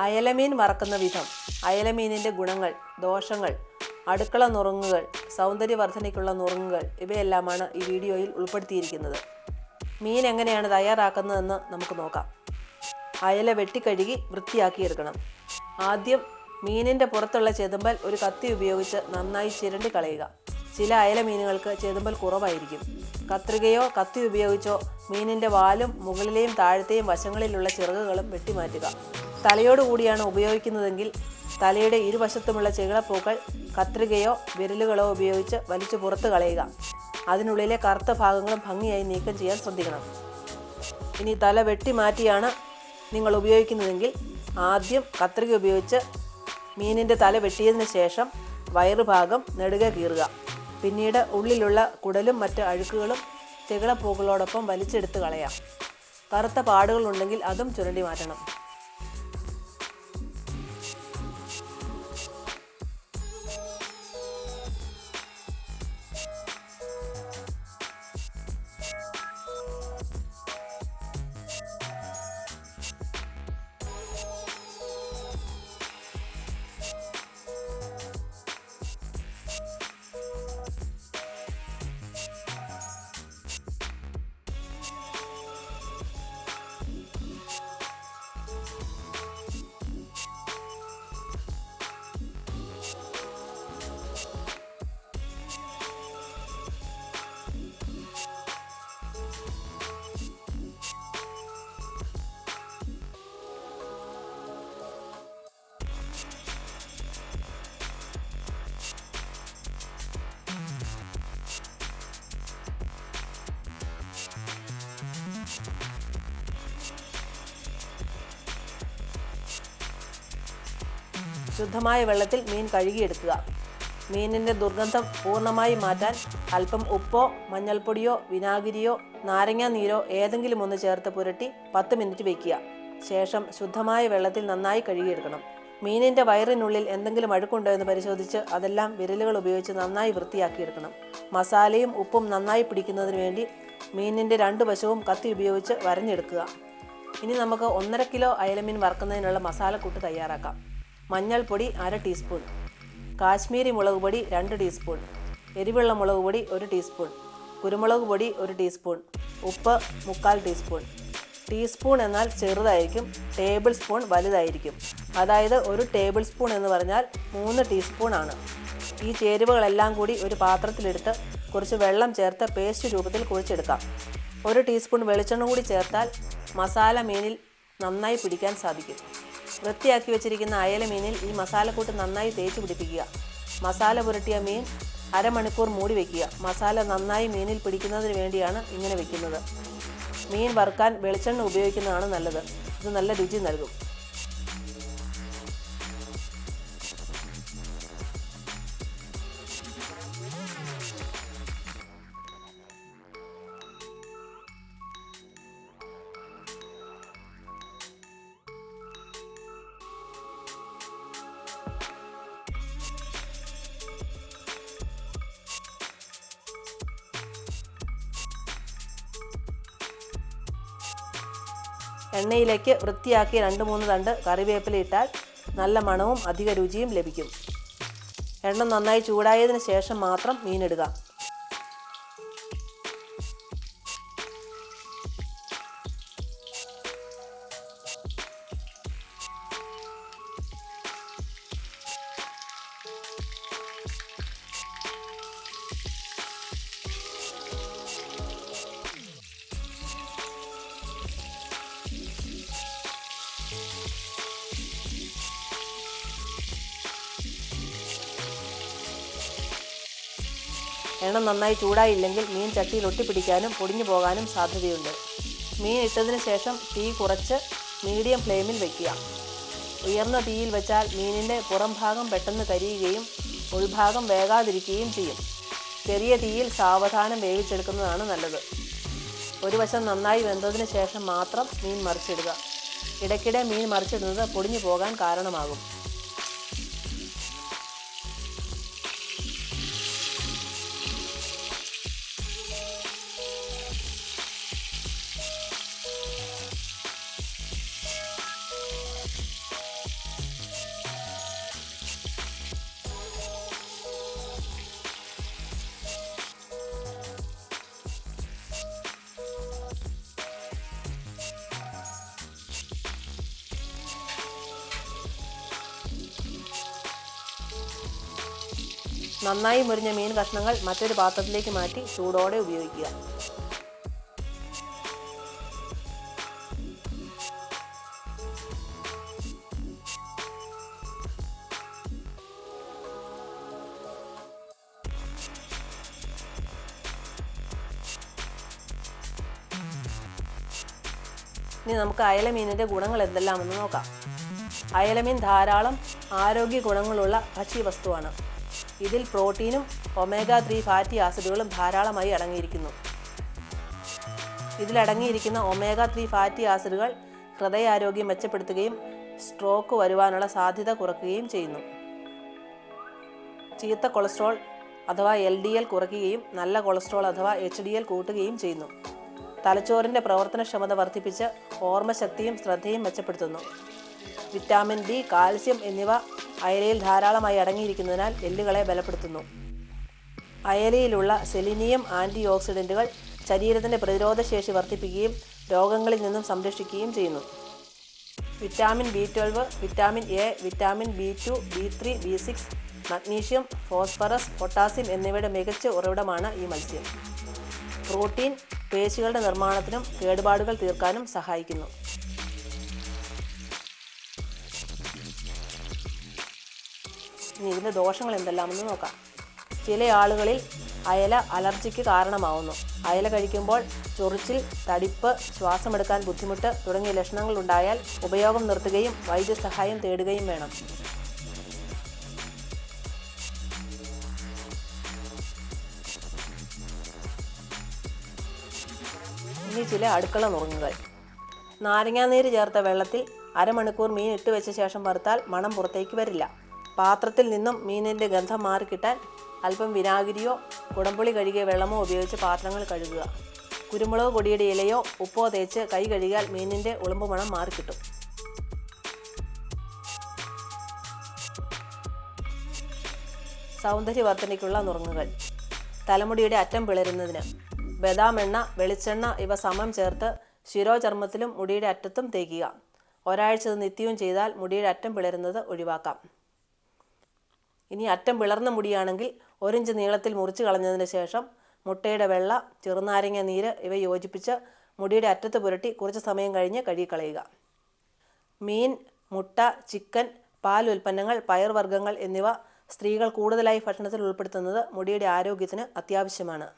അയലമീൻ വറക്കുന്ന വിധം. അയലമീനിന്റെ ഗുണങ്ങൾ ദോഷങ്ങൾ അടുക്കള നുറുങ്ങുകൾ സൗന്ദര്യവർദ്ധനയ്ക്കുള്ള നുറുങ്ങുകൾ ഇവയെല്ലാമാണ് ഈ വീഡിയോയിൽ ഉൾപ്പെടുത്തിയിരിക്കുന്നത്. മീൻ എങ്ങനെയാണ് തയ്യാറാക്കുന്നതെന്ന് നമുക്ക് നോക്കാം. അയല വെട്ടിക്കഴുകി വൃത്തിയാക്കിയെടുക്കണം. ആദ്യം മീനിന്റെ പുറത്തുള്ള ചെതുമ്പൽ ഒരു കത്തി ഉപയോഗിച്ച് നന്നായി ചിരണ്ടി കളയുക. ചില അയല മീനുകൾക്ക് ചെതുമ്പൽ കുറവായിരിക്കും. കത്രികയോ കത്തി ഉപയോഗിച്ചോ മീനിന്റെ വാലും മുകളിലെയും താഴത്തെയും വശങ്ങളിലുള്ള ചിറകുകളും വെട്ടിമാറ്റുക. തലയോടുകൂടിയാണ് ഉപയോഗിക്കുന്നതെങ്കിൽ തലയുടെ ഇരുവശത്തുമുള്ള ചെകിളപ്പൂക്കൾ കത്രികയോ വിരലുകളോ ഉപയോഗിച്ച് വലിച്ചു പുറത്ത് കളയുക. അതിനുള്ളിലെ കറുത്ത ഭാഗങ്ങളും ഭംഗിയായി നീക്കം ചെയ്യാൻ ശ്രദ്ധിക്കണം. ഇനി തല വെട്ടി മാറ്റിയാണ് നിങ്ങൾ ഉപയോഗിക്കുന്നതെങ്കിൽ ആദ്യം കത്രിക ഉപയോഗിച്ച് മീനിന്റെ തല വെട്ടിയതിന് ശേഷം വയറുഭാഗം നെടുക കീറുക. പിന്നീട് ഉള്ളിലുള്ള കുടലും മറ്റ് അഴുക്കുകളും ചെകിളപ്പൂക്കളോടൊപ്പം വലിച്ചെടുത്ത് കളയാം. കറുത്ത പാടുകളുണ്ടെങ്കിൽ അതും ചുരണ്ടി മാറ്റണം. ശുദ്ധമായ വെള്ളത്തിൽ മീൻ കഴുകിയെടുക്കുക. മീനിന്റെ ദുർഗന്ധം പൂർണമായി മാറ്റാൻ അല്പം ഉപ്പോ മഞ്ഞൾപ്പൊടിയോ വിനാഗിരിയോ നാരങ്ങാ നീരോ ഏതെങ്കിലും ഒന്ന് ചേർത്ത് പുരട്ടി പത്ത് മിനിറ്റ് വയ്ക്കുക ശേഷം ശുദ്ധമായ വെള്ളത്തിൽ നന്നായി കഴുകിയെടുക്കണം. മീനിന്റെ വയറിനുള്ളിൽ എന്തെങ്കിലും അഴുക്കുണ്ടോ എന്ന് പരിശോധിച്ച് അതെല്ലാം വിരലുകൾ ഉപയോഗിച്ച് നന്നായി വൃത്തിയാക്കിയെടുക്കണം. മസാലയും ഉപ്പും നന്നായി പിടിക്കുന്നതിന് വേണ്ടി മീനിന്റെ രണ്ട് വശവും കത്തി ഉപയോഗിച്ച് വരഞ്ഞെടുക്കുക. ഇനി നമുക്ക് ഒന്നര കിലോ അയലമീൻ വറുക്കുന്നതിനുള്ള മസാലക്കൂട്ട് തയ്യാറാക്കാം. മഞ്ഞൾപ്പൊടി അര ടീസ്പൂൺ. കാശ്മീരി മുളക് പൊടി രണ്ട് ടീസ്പൂൺ. എരിവുള്ള മുളക് പൊടി ഒരു ടീസ്പൂൺ. കുരുമുളക് പൊടി ഒരു ടീസ്പൂൺ. ഉപ്പ് മുക്കാൽ ടീസ്പൂൺ. ടീസ്പൂൺ എന്നാൽ ചെറുതായിരിക്കും ടേബിൾ സ്പൂൺ വലുതായിരിക്കും. അതായത് ഒരു ടേബിൾ സ്പൂൺ എന്ന് പറഞ്ഞാൽ മൂന്ന് ടീസ്പൂൺ ആണ്. ഈ ചേരുവകളെല്ലാം കൂടി ഒരു പാത്രത്തിലെടുത്ത് കുറച്ച് വെള്ളം ചേർത്ത് പേസ്റ്റ് രൂപത്തിൽ കുഴിച്ചെടുക്കാം. ഒരു ടീസ്പൂൺ വെളിച്ചെണ്ണ കൂടി ചേർത്താൽ മസാല മീനിൽ നന്നായി പിടിക്കാൻ സാധിക്കും. വൃത്തിയാക്കി വെച്ചിരിക്കുന്ന അയല മീനിൽ ഈ മസാലക്കൂട്ട് നന്നായി തേച്ച് പിടിപ്പിക്കുക. മസാല പുരട്ടിയ മീൻ അരമണിക്കൂർ മൂടി വയ്ക്കുക മസാല നന്നായി മീനിൽ പിടിക്കുന്നതിന് വേണ്ടിയാണ് ഇങ്ങനെ വെക്കുന്നത്. മീൻ വറുക്കാൻ വെളിച്ചെണ്ണ ഉപയോഗിക്കുന്നതാണ് നല്ലത്. ഇത് നല്ല രുചി നൽകും. എണ്ണയിലേക്ക് വൃത്തിയാക്കി രണ്ട് മൂന്ന് തണ്ട് കറിവേപ്പില ഇട്ടാൽ നല്ല മണവും അധിക രുചിയും ലഭിക്കും. എണ്ണ നന്നായി ചൂടായതിനു ശേഷം മാത്രം മീനിടുക എണ്ണ നന്നായി ചൂടായില്ലെങ്കിൽ മീൻ ചട്ടിയിൽ ഒട്ടിപ്പിടിക്കാനും പൊടിഞ്ഞു പോകാനും സാധ്യതയുണ്ട്. മീൻ ഇട്ടതിന് ശേഷം തീ കുറച്ച് മീഡിയം ഫ്ലെയിമിൽ വയ്ക്കുക ഉയർന്ന തീയിൽ വെച്ചാൽ മീനിന്റെ പുറം ഭാഗം പെട്ടെന്ന് കരിയുകയും ഉൾഭാഗം വേകാതിരിക്കുകയും ചെയ്യും. ചെറിയ തീയിൽ സാവധാനം വേവിച്ചെടുക്കുന്നതാണ് നല്ലത്. ഒരു വശം നന്നായി വെന്തതിന് ശേഷം മാത്രം മീൻ മറിച്ചിടുക. ഇടയ്ക്കിടെ മീൻ മറിച്ചിടുന്നത് പൊടിഞ്ഞു പോകാൻ കാരണമാകും. നന്നായി മുരിഞ്ഞ മീൻ കഷ്ണങ്ങൾ മറ്റൊരു പാത്രത്തിലേക്ക് മാറ്റി ചൂടോടെ ഉപയോഗിക്കുക. ഇനി നമുക്ക് അയലമീനിന്റെ ഗുണങ്ങൾ എന്തെല്ലാമെന്ന് നോക്കാം. അയലമീൻ ധാരാളം ആരോഗ്യ ഗുണങ്ങളുള്ള ഭക്ഷ്യവസ്തുവാണ് ഇതിൽ പ്രോട്ടീനും ഒമേഗ ത്രീ ഫാറ്റി ആസിഡുകളും ധാരാളമായി അടങ്ങിയിരിക്കുന്നു. ഇതിലടങ്ങിയിരിക്കുന്ന ഒമേഗ ത്രീ ഫാറ്റി ആസിഡുകൾ ഹൃദയാരോഗ്യം മെച്ചപ്പെടുത്തുകയും സ്ട്രോക്ക് വരുവാനുള്ള സാധ്യത കുറയ്ക്കുകയും ചെയ്യുന്നു. ചീത്ത കൊളസ്ട്രോൾ അഥവാ എൽ ഡി എൽ കുറയ്ക്കുകയും നല്ല കൊളസ്ട്രോൾ അഥവാ എച്ച് ഡി എൽ കൂട്ടുകയും ചെയ്യുന്നു. തലച്ചോറിന്റെ പ്രവർത്തനക്ഷമത വർദ്ധിപ്പിച്ച് ഓർമ്മശക്തിയും ശ്രദ്ധയും മെച്ചപ്പെടുത്തുന്നു. വിറ്റാമിൻ ഡി കാൽസ്യം എന്നിവ അയലയിൽ ധാരാളമായി അടങ്ങിയിരിക്കുന്നതിനാൽ എല്ലുകളെ ബലപ്പെടുത്തുന്നു. അയലയിലുള്ള സെലിനിയം ആന്റി ഓക്സിഡന്റുകൾ ശരീരത്തിന്റെ പ്രതിരോധശേഷി വർദ്ധിപ്പിക്കുകയും രോഗങ്ങളിൽ നിന്നും സംരക്ഷിക്കുകയും ചെയ്യുന്നു. Vitamin B twelve vitamin A vitamin B two B three B six magnesium phosphorus potassium എന്നിവയുടെ മികച്ച ഉറവിടമാണ് ഈ മത്സ്യം. പ്രോട്ടീൻ പേശികളുടെ നിർമ്മാണത്തിനും കേടുപാടുകൾ തീർക്കാനും സഹായിക്കുന്നു. ഇനി ഇതിന്റെ ദോഷങ്ങൾ എന്തെല്ലാമെന്ന് നോക്കാം. ചില ആളുകളിൽ അയല അലർജിക്ക് കാരണമാവുന്നു. അയല കഴിക്കുമ്പോൾ ചൊറിച്ചിൽ തടിപ്പ് ശ്വാസമെടുക്കാൻ ബുദ്ധിമുട്ട് തുടങ്ങിയ ലക്ഷണങ്ങൾ ഉണ്ടായാൽ ഉപയോഗം നിർത്തുകയും വൈദ്യസഹായം തേടുകയും വേണം. ഇനി ചില അടുക്കള നുറുങ്ങുകൾ. നാരങ്ങാനീര് ചേർത്ത വെള്ളത്തിൽ അരമണിക്കൂർ മീൻ ഇട്ട് വെച്ച ശേഷം വറുത്താൽ മണം പുറത്തേക്ക് വരില്ല. പാത്രത്തിൽ നിന്നും മീനിന്റെ ഗന്ധം മാറിക്കിട്ടാൻ അല്പം വിനാഗിരിയോ കുടംപുളി കഴുകിയ വെള്ളമോ ഉപയോഗിച്ച് പാത്രങ്ങൾ കഴുകുക. കുരുമുളക് പൊടിയുടെ ഇലയോ ഉപ്പോ തേച്ച് കൈ കഴുകിയാൽ മീനിന്റെ ഉളുമ്പ് മണം മാറിക്കിട്ടും. സൗന്ദര്യവർദ്ധനയ്ക്കുള്ള നുറുങ്ങുകൾ. തലമുടിയുടെ അറ്റം പിളരുന്നതിന്. ബദാം എണ്ണ വെളിച്ചെണ്ണ ഇവ സമം ചേർത്ത് ശിരോചർമ്മത്തിലും മുടിയുടെ അറ്റത്തും തേക്കുക. ഒരാഴ്ച നിത്യവും ചെയ്താൽ മുടിയുടെ അറ്റം പിളരുന്നത് ഒഴിവാക്കാം. ഇനി അറ്റം പിളർന്ന മുടിയാണെങ്കിൽ ഒരിഞ്ച് നീളത്തിൽ മുറിച്ച് കളഞ്ഞതിന് ശേഷം മുട്ടയുടെ വെള്ള ചെറുനാരങ്ങ നീര് ഇവ യോജിപ്പിച്ച് മുടിയുടെ അറ്റത്ത് പുരട്ടി കുറച്ച് സമയം കഴിഞ്ഞ് കഴുകിക്കളയുക. മീൻ മുട്ട ചിക്കൻ പാൽ ഉൽപ്പന്നങ്ങൾ പയർവർഗങ്ങൾ എന്നിവ സ്ത്രീകൾ കൂടുതലായി ഭക്ഷണത്തിൽ ഉൾപ്പെടുത്തുന്നത് മുടിയുടെ ആരോഗ്യത്തിന് അത്യാവശ്യമാണ്.